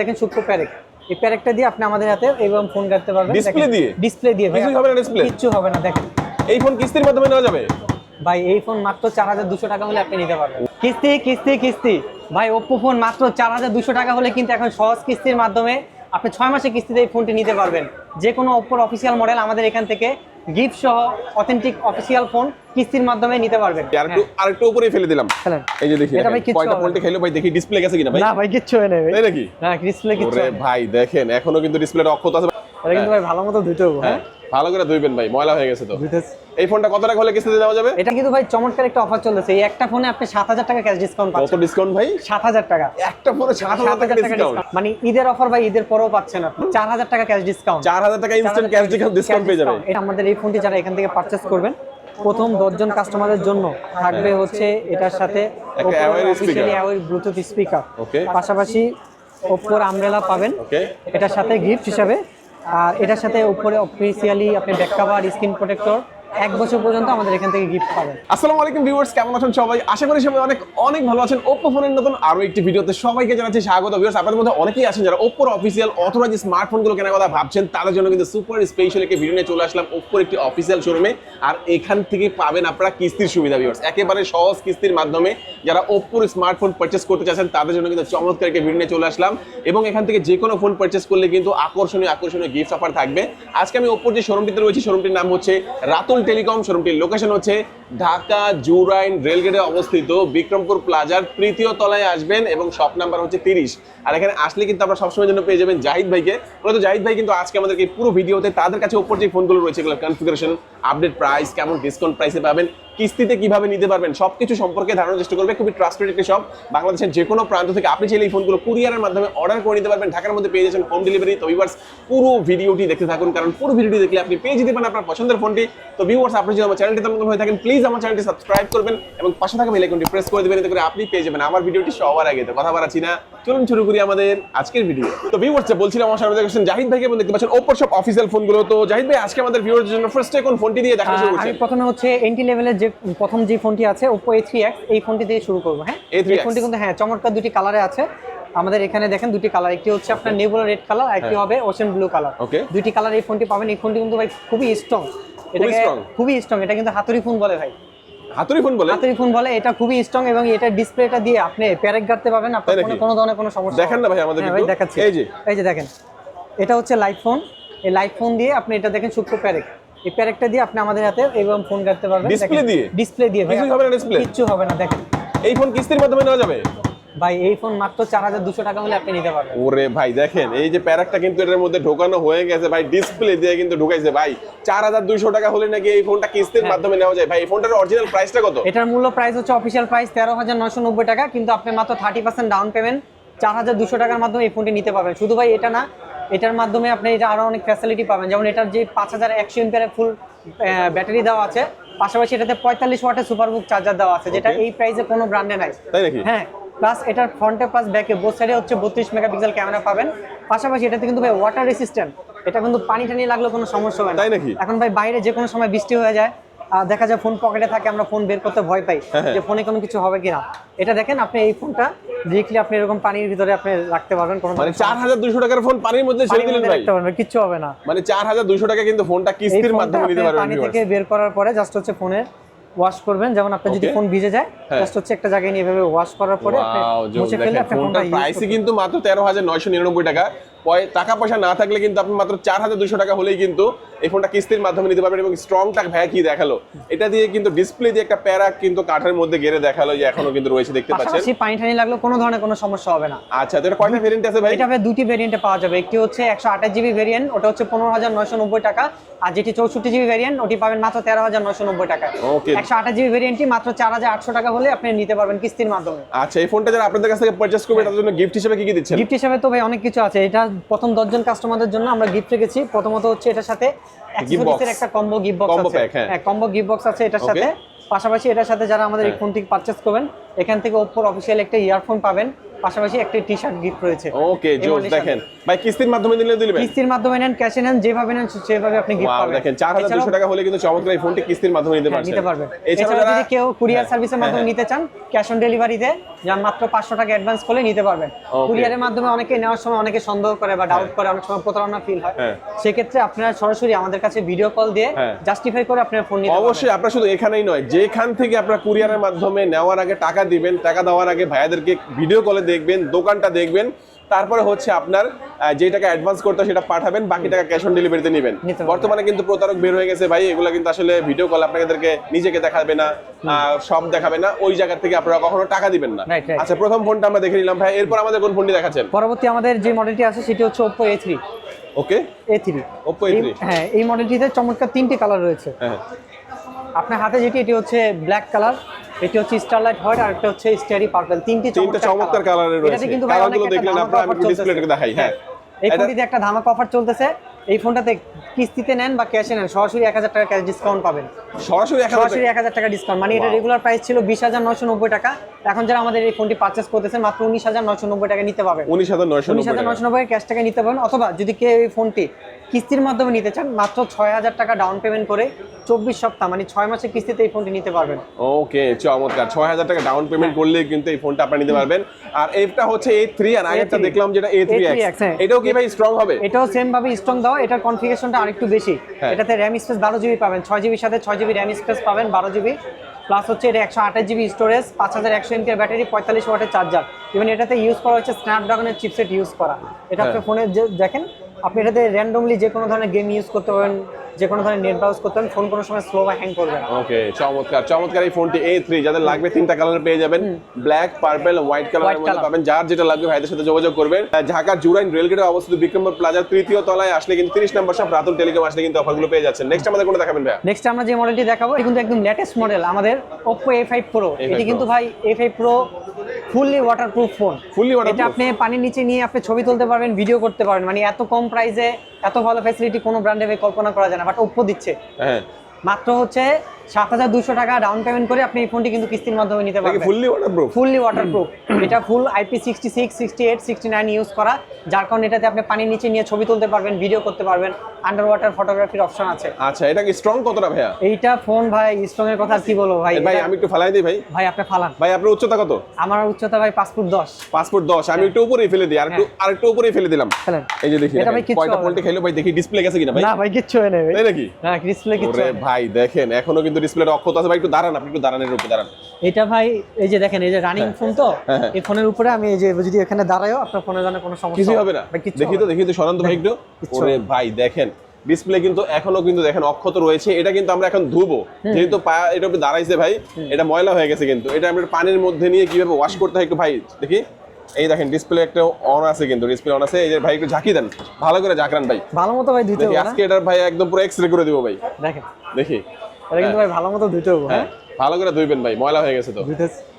দেখেন সূক্ষ্ম প্যারেক। এই প্যারেকটা দিয়ে আপনি আমাদের হাতে এবং ফোন কাটতে পারবেন। Display দিয়ে? ডিসপ্লে দিয়ে কিছুই হবে না display? কিচ্ছু হবে না দেখেন। এই ফোন কিস্তির মাধ্যমে নেওয়া যাবে? ভাই এই ফোন মাত্র চার হাজার দুশো টাকা হলে আপনি নিতে পারবেন। কিস্তি কিস্তি কিস্তি। ভাই ওপ্পো ফোন মাত্র চার হাজার দুশো টাকা হলে কিন্তু এখন সহজ কিস্তির মাধ্যমে আপনি ছয় মাসে কিস্তিতে এই ফোনটি নিতে পারবেন। যে কোনো ওপ্পোর অফিসিয়াল মডেল আমাদের এখান থেকে গিফট সহ অথেন্টিক অফিসিয়াল ফোন কিস্তির মাধ্যমে নিতে পারবেন। আর একটু আর একটু উপরে ফেলে দিলাম। এই যে দেখি কয়টা ভোল্টে খেলো ভাই দেখি ডিসপ্লে গেছে কিনা ভাই? না ভাই কিচ্ছু হয় না ভাই। নাকি? না ডিসপ্লে কিচ্ছু ভাই দেখেন এখনও কিন্তু ডিসপ্লেটা অক্ষত আছে। এটা কিন্তু ভাই ভালো মতো ধুতে হবে হ্যাঁ হ্যাঁ? ভালো করে ধুইবেন ভাই ময়লা হয়ে গেছে তো। এই ফোনটা কত টাকা হলে কিস্তিতে দেওয়া যাবে? এটা কিন্তু ভাই চমৎকার একটা অফার চলছে এই একটা ফোনে আপনি সাত হাজার টাকা ক্যাশ ডিসকাউন্ট পাচ্ছেন। কত ডিসকাউন্ট ভাই? সাত হাজার টাকা। একটা ফোনে সাত হাজার সাত টাকা ডিসকাউন্ট মানে ঈদের অফার বা ঈদের পরেও পাচ্ছেন আপনি। চার হাজার টাকা ক্যাশ ডিসকাউন্ট চার হাজার টাকা ইনস্ট্যান্ট ক্যাশ ডিসকাউন্ট পেয়ে যাবে। এটা আমাদের এই ফোনটি যারা এখান থেকে পারচেস করবেন প্রথম দশজন কাস্টমারের জন্য থাকবে হচ্ছে এটার সাথে। Bluetooth speaker Okay. পাশাপাশি ওপ্পোর আমব্রেলা পাবেন। ওকে এটার সাথে গিফট হিসাবে আর এটার সাথে উপরে অফিসিয়ালি আপনি ব্যাক কভার স্ক্রিন প্রোটেক্টর এক বছর পর্যন্ত আমাদের এখান থেকে গিফট পাবেন আসসালামু আলাইকুম ভিউয়ার্স কেমন আছেন সবাই? আশা করি সবাই অনেক অনেক ভালো আছেন। Oppo ফোনের নতুন আরও একটি ভিডিওতে সবাইকে জানাচ্ছি স্বাগত ভিউয়ার্স আপনাদের মধ্যে অনেকেই আছেন যারা Oppo অফিসিয়াল অথরাইজ স্মার্টফোনগুলো কেনার কথা ভাবছেন, তাদের জন্য কিন্তু সুপার স্পেশাল একটি ভিডিও নিয়ে চলে আসলাম Oppo একটি অফিসিয়াল শোরুমে আর এখান থেকে পাবেন আপনারা কিস্তির সুবিধা ভিউয়ার্স একেবারে সহজ কিস্তির মাধ্যমে যারা Oppo স্মার্টফোন পারচেস করতে চাচ্ছেন, তাদের জন্য কিন্তু চমৎকার একটি ভিডিও নিয়ে চলে আসলাম। এবং এখান থেকে যে কোনো ফোন পারচেস করলে কিন্তু আকর্ষণীয় আকর্ষণীয় গিফট অফার থাকবে। আজকে আমি Oppo যে শোরুমটিতে রয়েছি শোরুমটির নাম হচ্ছে রাতুল টেলিকম শোরুমটির লোকেশন হচ্ছে ঢাকা জুরাইন রেলগেটে অবস্থিত বিক্রমপুর প্লাজার তৃতীয় তলায় আসবেন এবং শপ নাম্বার হচ্ছে তিরিশ। আর এখানে আসলে কিন্তু আপনারা সবসময় জন্য পেয়ে যাবেন জাহিদ ভাইকে। মূলত জাহিদ ভাই কিন্তু আজকে আমাদেরকে পুরো ভিডিওতে তাদের কাছে ওপর যে ফোনগুলো রয়েছে এগুলো কনফিগারেশন আপডেট প্রাইস কেমন ডিসকাউন্ট প্রাইসে পাবেন কিস্তিতে কীভাবে নিতে পারবেন সবকিছু সম্পর্কে ধারণার চেষ্টা করবে। খুবই ট্রাস্টেড একটি শপ বাংলাদেশের যে কোনো প্রান্ত থেকে আপনি চাইলে এই ফোনগুলো কুরিয়ারের মাধ্যমে অর্ডার করে নিতে পারবেন। ঢাকার মধ্যে পেয়ে যাচ্ছেন হোম ডেলিভারি তো ভিউয়ার্স পুরো ভিডিওটি দেখতে থাকুন কারণ পুরো ভিডিওটি দেখলে আপনি পেয়ে যেতে পারেন আপনার পছন্দের ফোনটি তো ভিউয়ার্স আপনি যদি আমার চ্যানেলটিতে নতুন হয়ে থাকেন প্লিজ আমার চ্যানেলটি সাবস্ক্রাইব করবেন এবং পাশে থাকা বেল আইকনটি প্রেস করে দেবেন এতে করে আপনি পেয়ে যাবেন। আমার ভিডিওটি সবার আগে তো কথা বাড়াচ্ছি না। চলুন শুরু করি আমাদের আজকের ভিডিও তো ভিউয়ার্স বলছিলাম আমার সামনে দেখছেন জাহিদ ভাইকে এবং দেখতে পাচ্ছেন ওপো শপ অফিসিয়াল ফোনগুলো তো জাহিদ ভাই আজকে আমাদের ভিউয়ার্স জন্য ফার্স্টে কোন ফোনটি দিয়ে দেখা শুরু আমি প্রথমে হচ্ছে এন্টি লেভেলের যে প্রথম যে ফোনটি আছে ওপো এ থ্রি এক্স এই ফোনটি দিয়ে শুরু করব হ্যাঁ? A3X এই ফোনটি কিন্তু হ্যাঁ চমৎকার দুটি কালারে আছে। আমাদের এখানে দেখেন দুটি কালার একটি হচ্ছে আপনার নেবুলা রেড কালার একটি হবে ওশেন ব্লু কালার. দুইটি কালার এই ফোনটি পাবেন। এই ফোনটি কিন্তু ভাই খুবই স্ট্রং এটাকে খুবই স্ট্রং এটা কিন্তু হাতুড়ি ফোন বলে ভাই। হাতুড়ি ফোন বলে? হাতুড়ি ফোন বলে। এটা খুবই স্ট্রং এবং এটা ডিসপ্লেটা দিয়ে আপনি প্যারেক গাড়তে পাবেন আপনার কোনো- কোনো ধরনের কোনো সমস্যা দেখেন না ভাই আমাদের হ্যাঁ ভাই দেখাচ্ছি। এই যে। এই যে দেখেন। এটা হচ্ছে লাইট ফোন এই লাইট ফোন দিয়ে আপনি এটা দেখেন সূক্ষ্ম প্যারেক এই প্যারেকটা দিয়ে আপনি আমাদের হাতে এবং ফোন কাটতে পারবেন। Display দিয়ে? ডিসপ্লে দিয়ে ভাই হবে না display? কিচ্ছু হবে না দেখেন। এই ফোন কিস্তির মাধ্যমে নেওয়া যাবে? ভাই এই ফোন মাত্র চার হাজার দুশো টাকা হলে আপনি নিতে পারবেন। ওরে ভাই দেখেন এই যে প্যারাকটা কিন্তু এটার মধ্যে ঢোকানো হয়ে গেছে ভাই ডিসপ্লে দিয়ে কিন্তু ঢুকাইছে ভাই। চার হাজার দুইশো টাকা হলে নাকি এই ফোনটা কিস্তির হ্যাঁ। মাধ্যমে নেওয়া যায়? ভাই এই ফোনটার অরিজিনাল প্রাইসটা কত? এটার মূল্য প্রাইস হচ্ছে অফিসিয়াল প্রাইস তেরো হাজার নয়শো নব্বই টাকা কিন্তু আপনি মাত্র থার্টি পার্সেন্ট ডাউন পেমেন্ট চার হাজার দুশো টাকার মাধ্যমে এই ফোনটি নিতে পারবেন। শুধু ভাই এটা না এটার মাধ্যমে আপনি এটা আরও অনেক ফ্যাসিলিটি পাবেন। যেমন এটার যে পাঁচ হাজার একশো এমপিয়ারের ফুল ব্যাটারি দেওয়া আছে পাশাপাশি এটাতে পঁয়তাল্লিশ ওয়াটের সুপারবুক চার্জার দেওয়া আছে যেটা এই প্রাইসে কোনো ব্র্যান্ডে নাই। হ্যাঁ প্লাস এটার ফ্রন্টে প্লাস ব্যাকে বোথ সাইডে হচ্ছে বত্রিশ মেগাপিক্সেল ক্যামেরা পাবেন। পাশাপাশি এটাতে কিন্তু ভাই ওয়াটার রেসিস্ট্যান্ট এটা কিন্তু পানি টানি লাগলে কোনো সমস্যা হবে না। তাই নাকি? এখন ভাই বাইরে যে কোনো সময় বৃষ্টি হয়ে যায় দেখা যায় ফোন পকেটে থাকে আমরা ফোন বের করতে ভয় পাই হ্যাঁ, হ্যাঁ। যে ফোনে কোনো কিছু হবে কিনা। এটা দেখেন আপনি এই ফোনটা ডিরেক্টলি আপনি এরকম পানির ভিতরে আপনি রাখতে পারবেন কোনো মানে চার হাজার দুইশো টাকার ফোন পানির মধ্যে ছেড়ে দিলেন ভাই। রাখতে পারবেন কিচ্ছু হবে না। মানে চার হাজার দুইশো টাকা কিন্তু ফোনটা কিস্তির মাধ্যমে নিতে পারবেন পানি থেকে বের করার পরে জাস্ট হচ্ছে ফোনের ওয়াশ করবেন। যেমন আপনি যদি ফোন ভিজে যায় হ্যাঁ। জাস্ট হচ্ছে একটা জায়গায় নিয়ে এভাবে ওয়াশ করার পরে আপনি মুছে ফেললে আপনি ফোনটা প্রাইসই কিন্তু মাত্র তেরো হাজার নয়শো নিরানব্বই টাকা। পয়- টাকা পয়সা না থাকলে কিন্তু আপনি মাত্র চার হাজার দুশো টাকা হলেই কিন্তু এই ফোনটা কিস্তির মাধ্যমে নিতে পারবেন এবং স্ট্রংটা ভাই কি দেখাল? এটা দিয়ে কিন্তু ডিসপ্লে দিয়ে একটা প্যারা কিন্তু কাঠের মধ্যে গেড়ে দেখাল যে এখনও কিন্তু রয়েছে দেখতে পাচ্ছেন পাশাপাশি পানি টানি লাগলে কোনো ধরনের কোনো সমস্যা হবে না। আচ্ছা তো এটা কয়টা ভেরিয়েন্ট আছে ভাই? এটা ভাই দুটি ভেরিয়েন্টে পাওয়া যাবে। একটি হচ্ছে একশো আঠাশ জিবি ভেরিয়েন্ট ওটা হচ্ছে পনেরো হাজার নয়শো নব্বই টাকা। আর যেটি চৌষট্টি জিবি ভেরিয়েন্ট ওটি পাবেন মাত্র তেরো হাজার নয়শো নব্বই টাকা Okay. একশো আঠাশ জিবি ভেরিয়েন্টটি মাত্র চার হাজার আটশো টাকা হলে আপনি নিতে পারবেন কিস্তির মাধ্যমে। আচ্ছা এই ফোনটা যারা আপনাদের কাছ থেকে পারচেস করবে তাদের জন্য গিফট হিসেবে কি কি দিচ্ছেন? গিফট হিসেবে তো ভাই অনেক কিছু আছে। এটা প্রথম দশজন কাস্টমারদের জন্য আমরা গিফট রেখেছি। প্রথমত হচ্ছে এটার সাথে একটা কম্বো গিফট বক্স আছে। হ্যাঁ। হ্যাঁ কম্বো গিফট বক্স আছে এটার সাথে। পাশাপাশি এটার সাথে যারা আমাদের এই ফোন ফোনটি পারচেস করবেন এখান থেকে ওপর অফিসিয়াল একটা ইয়ারফোন পাবেন। পাশাপাশি একটা টি শার্ট গিফট রয়েছে ওকে জোস দেখেন। ভাই কিস্তির মাধ্যমে দিলে দিবেন? কিস্তির মাধ্যমে নেন ক্যাশে নেন যেভাবে নেন সেভাবে আপনি গিফট পাবেন। দেখেন 4200 টাকা হলে কিন্তু চমৎকার এই ফোনটি কিস্তির মাধ্যমে নিতে হ্যাঁ, পারছেন। নিতে পারবেন। এছাড়া যদি কেউ কুরিয়ার হ্যাঁ, সার্ভিসের মাধ্যমে হ্যাঁ, নিতে চান ক্যাশ অন ডেলিভারিতে যা মাত্র পাঁচশো টাকা অ্যাডভান্স করলে নিতে পারবেন। কুরিয়ারের মাধ্যমে অনেকে নেওয়ার সময় অনেকে সন্দেহ করে বা ডাউট করে অনেক সময় প্রতারণা ফিল হয়। হ্যাঁ। সেক্ষেত্রে আপনারা সরাসরি আমাদের কাছে ভিডিও কল দিয়ে। জাস্টিফাই করে আপনার ফোন নিতে অবশ্যই আপনার শুধু এখানেই নয় যেখান থেকে আপনার কুরিয়ারের মাধ্যমে নেওয়ার আগে টাকা দিবেন টাকা দেওয়ার আগে ভাইয়াদেরকে ভিডিও কলে দেখবেন দোকানটা দেখবেন তারপরে হচ্ছে আপনার যে টাকা অ্যাডভান্স করতে সেটা পাঠাবেন বাকি টাকা ক্যাশ অন ডেলিভারিতে নেবেন। বর্তমানে কিন্তু প্রতারক বের হয়ে গেছে ভাই এগুলো কিন্তু আসলে ভিডিও কল আপনাদেরকে নিজেকে দেখাবে না সব দেখাবে না ওই জায়গা থেকে আপনারা কখনো টাকা দিবেন না. আচ্ছা প্রথম ফোনটা আমরা দেখে নিলাম ভাই এরপর আমাদের কোন ফোনটি দেখাচ্ছেন? পরবর্তী আমাদের যে মডেলটি আছে সেটি হচ্ছে A three okay A three Oppo A3 হ্যাঁ এই মডেলটিতে চমৎকার তিনটি কালার রয়েছে। হ্যাঁ। আপনার হাতে যেটি এটি হচ্ছে ব্ল্যাক কালার এটি হচ্ছে স্টারলাইট হোয়াইট আর একটা হচ্ছে স্টারি পার্পল। তিনটি তিনটা চমৎকার কালারের রয়েছে। কিন্তু কালারগুলো দেখলেন আপনারা আমি ডিসপ্লেটাকে দেখাই হ্যাঁ। এই ফোনটিতে একটা ধামাকা অফার চলতেছে। এই ফোনটাতে কিস্তিতে নেন বা ক্যাশে নেন সরাসরি এক হাজার টাকা ক্যাশ ডিসকাউন্ট পাবেন। সরাসরি সরাসরি এক হাজার টাকা ডিসকাউন্ট মানে এটা রেগুলার প্রাইস ছিল বিশ হাজার নয়শো নব্বই টাকা। এখন যারা আমাদের এই ফোনটি পারচেস করতেছেন মাত্র উনিশ হাজার নয়শো নব্বই টাকা নিতে পারবেন। উনিশ হাজার নয়শো উনিশ হাজার নয়শো নব্বই ক্যাশ টাকা নিতে পারবেন। অথবা যদি কেউ এই ফোনটি কিস্তির মাধ্যমে নিতে চান মাত্র ছয় হাজার টাকা ডাউন পেমেন্ট করে চব্বিশ সপ্তাহ মানে ছয় মাসের কিস্তিতে এই ফোনটি নিতে পারবেন। ওকে চমৎকার। ছয় হাজার টাকা ডাউন পেমেন্ট করলে কিন্তু এই ফোনটা আপনারা নিতে পারবেন। আর এইটা হচ্ছে এ থ্রি আর আগেরটা দেখলাম যেটা এ থ্রি A3X, হ্যাঁ। এটাও কি ভাই স্ট্রং হবে? এটাও সেম ভাবে স্ট্রং দাও এটার কনফিগারেশনটা আরেকটু বেশি। হ্যাঁ। এটাতে র্যাম স্পেস বারো জিবি পাবেন ছয় জিবির সাথে ছয় জিবি র্যাম স্পেস পাবেন বারো জিবি প্লাস হচ্ছে এটা একশো আঠাশ জিবি স্টোরেজ পাঁচ হাজার একশো এমপিআর ব্যাটারি পঁয়তাল্লিশ ওয়াটের চার্জার ইভেন এটাতে ইউজ করা হচ্ছে স্ন্যাপড্রাগনের চিপসেট ইউজ করা। এটা হ্যাঁ। আপনার ফোনে যে দেখেন আপনি এটাতে র্যান্ডমলি যে কোনো ধরনের গেম ইউজ করতে পারেন যে কোনো ধরনের নেট ব্রাউজ করতে ফোন কোনো সময় স্লো বা হ্যাং করবে না। ওকে চমৎকার চমৎকার এই ফোনটি এ থ্রি যাদের লাগবে তিনটা কালার পেয়ে যাবেন। ব্ল্যাক পার্পল হোয়াইট কালারের মধ্যে পাবেন। যার যেটা লাগবে ভাইদের সাথে যোগাযোগ করবেন। ঢাকা জুরাইন রেলগেটে অবস্থিত বিক্রমপুর প্লাজার তৃতীয় তলায় আসলে কিন্তু তিরিশ নম্বর সব রাতুল টেলিকম আসলে কিন্তু অফারগুলো পেয়ে যাচ্ছেন। নেক্সট আমাদের কোনো দেখাবেন ভাইয়া? নেক্সট আমরা যে মডেলটি দেখাবো এটি কিন্তু একদম লেটেস্ট মডেল আমাদের Oppo A5 Pro A5 এটি কিন্তু। ভাই A5 Pro fully waterproof phone Fully waterproof? এটা আপনি পানির নিচে নিয়ে আপনি ছবি তুলতে পারবেন ভিডিও করতে পারবেন। মানে এত কম প্রাইসে এত ভালো ফ্যাসিলিটি কোনো ব্র্যান্ডে কল্পনা করা যায় না। বাট উপ দিচ্ছে। হ্যাঁ। মাত্র হচ্ছে সাত হাজার দুশো টাকা ডাউন পেমেন্ট করে আপনি এই ফোনটি কিন্তু কিস্তির মাধ্যমে নিতে পারবেন। ফুললি ওয়াটারপ্রুফ ফুললি ওয়াটারপ্রুফ এটা full IP sixty six sixty eight sixty nine use করা যার কারণে এটাতে আপনি পানির নিচে নিয়ে ছবি তুলতে পারবেন ভিডিও করতে পারবেন আন্ডার ওয়াটার ফটোগ্রাফির অপশন আছে। আচ্ছা এটা কি স্ট্রং কতটা ভাইয়া? এইটা ফোন ভাই স্ট্রং এর কথা কি বলব ভাই? ভাই আমি একটু ফালাই দিই ভাই। ভাই আপনি ফালান। ভাই আপনার উচ্চতা কত? আমার উচ্চতা ভাই ফুট আমি একটু উপরেই ফেলে দিই আর একটু আর একটু উপরেই ফেলে দিলাম। এই যে দেখি কয়টা খেলো ভাই? দেখি ডিসপ্লে গেছে কিনা ভাই? না ভাই কিচ্ছু হয় না ভাই। নাকি? না ডিসপ্লে কিচ্ছু হয়। ভাই দেখেন এখনও কিন্তু ডিসপ্লেটা অক্ষত আছে ভাই একটু দাঁড়ান আপনি একটু দাঁড়ানের উপরে দাঁড়ান। এটা ভাই এই যে দেখেন এই যে রানিং ফোন তো হ্যাঁ, হ্যাঁ। এই ফোনের উপরে আমি এই যে যদি এখানে দাঁড়ায়ও আপনার ফোনের জন্য কোনো সমস্যা কিছুই হবে না। দেখি তো দেখি তো সরান্ত ভাই একটু। ওরে ভাই দেখেন ডিসপ্লে কিন্তু এখনও কিন্তু দেখেন অক্ষত রয়েছে। এটা কিন্তু আমরা এখন ধুবো। যেহেতু পা এটা উপরে দাঁড়াইছে ভাই এটা ময়লা হয়ে গেছে কিন্তু। এটা আমরা পানির মধ্যে নিয়ে কীভাবে ওয়াশ করতে হয় একটু ভাই দেখি। এই দেখেন ডিসপ্লে একটা অন আছে কিন্তু ডিসপ্লে অন আছে। এই যে ভাই একটু ঝাঁকি দেন। ভালো করে ঝাঁকরান ভাই। ভালো মতো ভাই হবে আজকে এটার ভাই একদম পুরো এক্স রে করে দিব ভাই। দেখেন। দেখি। এটা কিন্তু ভাই ভালো মতো ধুতে হবে হ্যাঁ? ভালো করে ধুইবেন ভাই ময়লা হয়ে গেছে তো।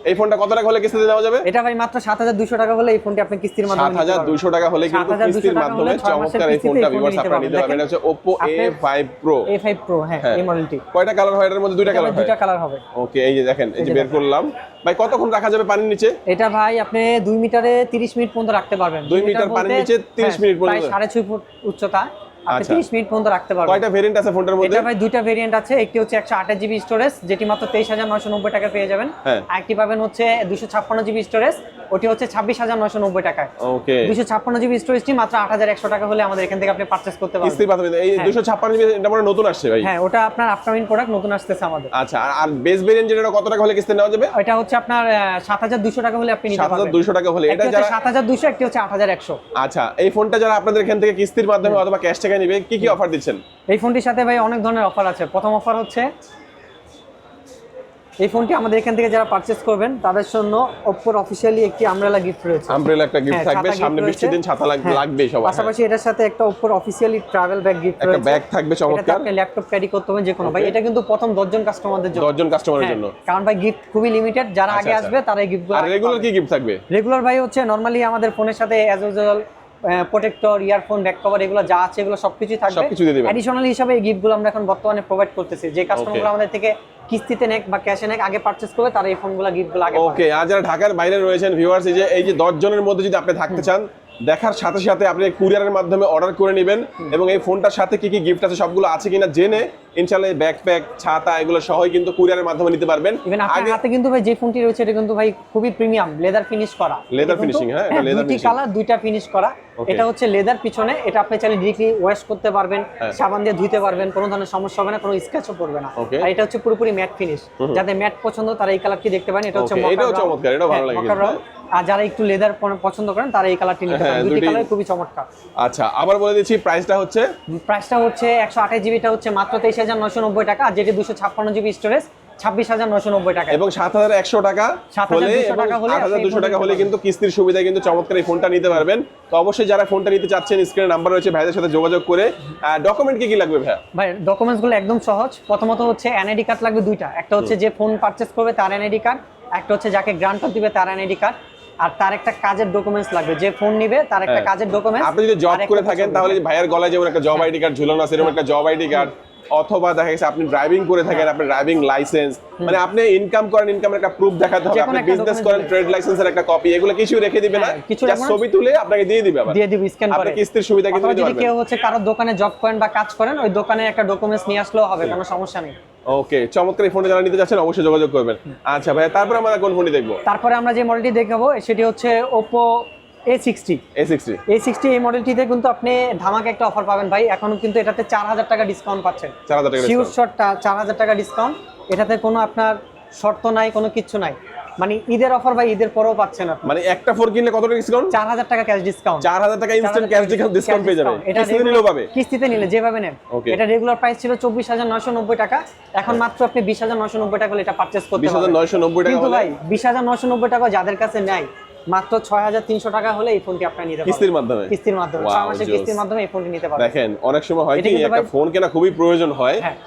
এই ফোনটা কত টাকা হলে কিস্তিতে দেওয়া যাবে? এটা ভাই মাত্র সাত হাজার দুশো টাকা হলে এই ফোনটি আপনি কিস্তির মাধ্যমে সাত নিতে হাজার পারবেন। দুইশো টাকা হলে কিন্তু কিস্তির মাধ্যমে চমৎকার এই ফোনটা ভিউয়ার্স আপনারা নিতে পারবেন। এটা হচ্ছে Oppo A5 Pro A5 Pro হ্যাঁ হ্যাঁ। এই মডেলটি কয়টা কালার হয় এটার মধ্যে? দুইটা কালার হয় দুইটা কালার হবে। ওকে এই যে দেখেন এই যে বের করলাম। ভাই কতক্ষণ রাখা যাবে পানির নিচে? এটা ভাই আপনি দুই মিটারে তিরিশ মিনিট পর্যন্ত রাখতে পারবেন। দুই মিটার পানির নিচে 30 হ্যাঁ, মিনিট পর্যন্ত? প্রায় সাড়ে ছয় ফুট উচ্চতা। আপনি আচ্ছা। তিরিশ মিনিট পর্যন্ত রাখতে পারবেন। কয়টা ভেরিয়েন্ট আছে ফোনটার মধ্যে? এটা ভাই দুইটা ভেরিয়েন্ট আছে একটি হচ্ছে একশো আঠাশ জিবি স্টোরেজ যেটি মাত্র তেইশ হাজার নয়শো নব্বই টাকা পেয়ে যাবেন। হ্যাঁ। আরেকটি পাবেন হচ্ছে দুশো ছাপ্পান্ন জিবি স্টোরেজ ওটি হচ্ছে ছাব্বিশ হাজার নয়শো নব্বই টাকায়। ওকে দুশো ছাপ্পান্ন জিবি স্টোরেজটি মাত্র আট হাজার একশো টাকা হলে আমাদের এখান থেকে আপনি পারচেস করতে পারবেন। কিস্তির মাধ্যমে এই হ্যাঁ। 256 জিবি এটা মানে নতুন আসছে ভাই? হ্যাঁ ওটা আপনার আপকামিং প্রোডাক্ট নতুন আসতেছে আমাদের। আচ্ছা আর- বেস ভেরিয়েন্ট যেটা কত টাকা হলে কিস্তি নেওয়া যাবে? এটা হচ্ছে আপনার সাত হাজার দুশো টাকা হলে আপনি নিতে সাত হাজার পারবেন দুইশো টাকা হলে। এটা যারা সাত হাজার দুশো একটি হচ্ছে আট হাজার একশো। আচ্ছা এই ফোনটা যারা আপনাদের এখান থেকে কিস্তির মাধ্যমে অথবা ক্যাশ টাকা নিবে কি কি অফার দিচ্ছেন? এই ফোনটির সাথে ভাই অনেক ধরনের অফার আছে। প্রথম অফার হচ্ছে এই ফোনটি আমাদের এখান থেকে যারা পারচেস করবেন তাদের জন্য ওপ্পোর অফিসিয়ালি একটি আমব্রেলা গিফট রয়েছে। আমব্রেলা একটা গিফট হ্যাঁ, থাকবে সামনে বৃষ্টির দিন ছাতা হ্যাঁ, লাগবেই সবার হ্যাঁ। পাশাপাশি এটার সাথে একটা ওপ্পোর অফিসিয়ালি ট্রাভেল ব্যাগ গিফট রয়েছে। একটা ব্যাগ থাকবে চমৎকার। আপনি ল্যাপটপ ক্যারি করতে হবে যে কোনো ভাই এটা কিন্তু প্রথম দশজন কাস্টমারদের জন্য। দশজন কাস্টমারের হ্যাঁ, জন্য। কারণ ভাই গিফট খুবই লিমিটেড যারা আচ্ছা, আগে আচ্ছা। আসবে তারা এই গিফটগুলো আর রেগুলার কি গিফট থাকবে? রেগুলার ভাই হচ্ছে নরমালি আমাদের ফোনের সাথে as usual protector earphone back cover এগুলো যা আছে এগুলো সবকিছুই থাকবে সবকিছু দিয়ে দিবেন। অ্যাডিশনাল হিসাবে এই গিফটগুলো আমরা এখন বর্তমানে প্রোভাইড করতেছি যে কাস্টমারগুলো আমাদের থেকে কিস্তিতে নেক বা ক্যাশে নেক আগে পারচেজ করবে তারা এই ফোনগুলো গিফটগুলো আগে। ওকে আর যারা ঢাকার বাইরে রয়েছেন ভিউয়ার্স এই যে এই যে দশ জনের মধ্যে যদি আপনি থাকতে চান দেখার সাথে সাথে আপনি কুরিয়ারের মাধ্যমে অর্ডার করে নেবেন এবং এই ফোনটার সাথে কি কি গিফট আছে সবগুলো আছে কিনা জেনে ইনশাআল্লাহ ব্যাকপ্যাক ছাতা এগুলো সহই কিন্তু কুরিয়ারের মাধ্যমে নিতে পারবেন। ইভেন আপনার হাতে কিন্তু ভাই যে ফোনটি রয়েছে এটা কিন্তু ভাই খুবই প্রিমিয়াম লেদার ফিনিশ করা। এটা কিন্তু- finishing, হ্যাঁ, এটা leather দুইটি কালার দুইটা ফিনিশ করা। এটা হচ্ছে লেদার পিছনে এটা আপনি চাইলে ডিরেক্টলি ওয়াশ করতে পারবেন হ্যাঁ। সাবান দিয়ে ধুইতে পারবেন কোনো ধরনের সমস্যা হবে না কোনো স্ক্র্যাচও পড়বে না। আর এটা হচ্ছে পুরোপুরি ম্যাট ফিনিশ যাদের ম্যাট পছন্দ তারা এই কালারটি দেখতে পারেন এটা হচ্ছে এটাও চমৎকার, এটাও ভালো হ্যাঁ, লাগে brown। আর যারা একটু লেদার পছন্দ করেন তারা এই কালারটি নিতে হ্যাঁ, পারেন। দুটি কালার খুবই চমৎকার। আচ্ছা আবার বলে দিচ্ছি প্রাইসটা হচ্ছে? প্রাইসটা হচ্ছে একশো আঠাশ জিবিটা হচ্ছে মাত্র তেইশ হাজার নশো নব্বই টাকা আর যেটি দুশো ছাপ্পান্ন জিবি স্টোরেজ ছাব্বিশ হাজার নশো নব্বই টাকা। এবং সাত হাজার একশো টাকা 7,200 হলে টাকা হলে হাজার দুশো টাকা হলে কিন্তু কিস্তির সুবিধায় কিন্তু চমৎকার এই ফোনটা নিতে পারবেন। তো অবশ্যই যারা ফোনটা নিতে চাচ্ছেন স্ক্রিনে নাম্বার রয়েছে ভাইদের সাথে যোগাযোগ করে। ডকুমেন্ট কি কি লাগবে ভাইয়া? ভাই ডকুমেন্টসগুলো একদম সহজ। প্রথমত হচ্ছে এনআইডি কার্ড লাগবে দুইটা। একটা হচ্ছে যে ফোন পারচেস করবে তার এনআইডি কার্ড একটা হচ্ছে যাকে গ্রান্টার দিবে তার এনআইডি কার্ড আর তার একটা কাজের ডকুমেন্টস লাগবে। যে ফোন নিবে তার একটা হ্যাঁ। কাজের ডকুমেন্টস আপনি যদি জব করে থাকেন তাহলে ভাইয়ের গলায় যেমন একটা জব আইডি কার্ড ঝুলানো আছে এরকম একটা জব আইডি কার্ড অথবা দেখা গেছে আপনি ড্রাইভিং করে থাকেন আপনার ড্রাইভিং লাইসেন্স মানে আপনি ইনকাম করেন ইনকামের একটা প্রুফ দেখাতে হবে আপনি বিজনেস করেন ট্রেড লাইসেন্সের একটা কপি এগুলো কিছু রেখে দিবে না হ্যাঁ, কিছু। ছবি তুলে আপনাকে দিয়ে দিবে আবার। দিয়ে দিব স্ক্যান করে। আপনি কিস্তির সুবিধা কিন্তু যদি পারবেন। কেউ হচ্ছে কারোর দোকানে জব করেন বা কাজ করেন ওই দোকানে একটা ডকুমেন্টস নিয়ে আসলেও হবে কোনো সমস্যা নেই। ওকে চমৎকার এই ফোনটা যারা নিতে যাচ্ছেন অবশ্যই যোগাযোগ করবেন। আচ্ছা ভাই তারপর আমরা কোন ফোনটি দেখব? তারপরে আমরা যে মডেলটি দেখাবো সেটি হচ্ছে Oppo A sixty A sixty এই সিক্সটি এই মডেলটিতে কিন্তু আপনি ধামাকে একটা অফার পাবেন ভাই। এখন কিন্তু এটাতে চার হাজার টাকা ডিসকাউন্ট পাচ্ছেন। চার হাজার টাকা শিওর discount। চার হাজার টাকা ডিসকাউন্ট এটাতে কোনো আপনার শর্ত নাই কোনো কিচ্ছু নাই। মানে ঈদের অফার বা ঈদের পরেও পাচ্ছেন আপনি। মানে একটা ফোন কিনলে কত টাকা ডিসকাউন্ট চার হাজার টাকা ক্যাশ ডিসকাউন্ট চার হাজার টাকা ইনস্ট্যান্ট ক্যাশ ডিসকাউন্ট পেয়ে যাবে এটা নিলেও পাবে। কিস্তিতে নিলে যেভাবে নেন। এটা রেগুলার প্রাইস ছিল চব্বিশ হাজার নয়শো নব্বই টাকা। এখন মাত্র আপনি বিশ হাজার নয়শো নব্বই টাকা হলে এটা পারচেস করতে পারবেন। নয়শো নব্বই টাকা কিন্তু ভাই বিশ হাজার নয়শো নব্বই টাকা যাদের কাছে নেয় মাত্র ছয় হাজার তিনশো টাকা হলে এই ফোনটি আপনি নিতে পারবেন। কিস্তির মাধ্যমে? কিস্তির মাধ্যমে মাসের কিস্তির মাধ্যমে এই ফোনটি নিতে পারবেন। দেখেন অনেক সময় হয় কি একটা ফোন কেনা খুবই প্রয়োজন হয়। হ্যাঁ।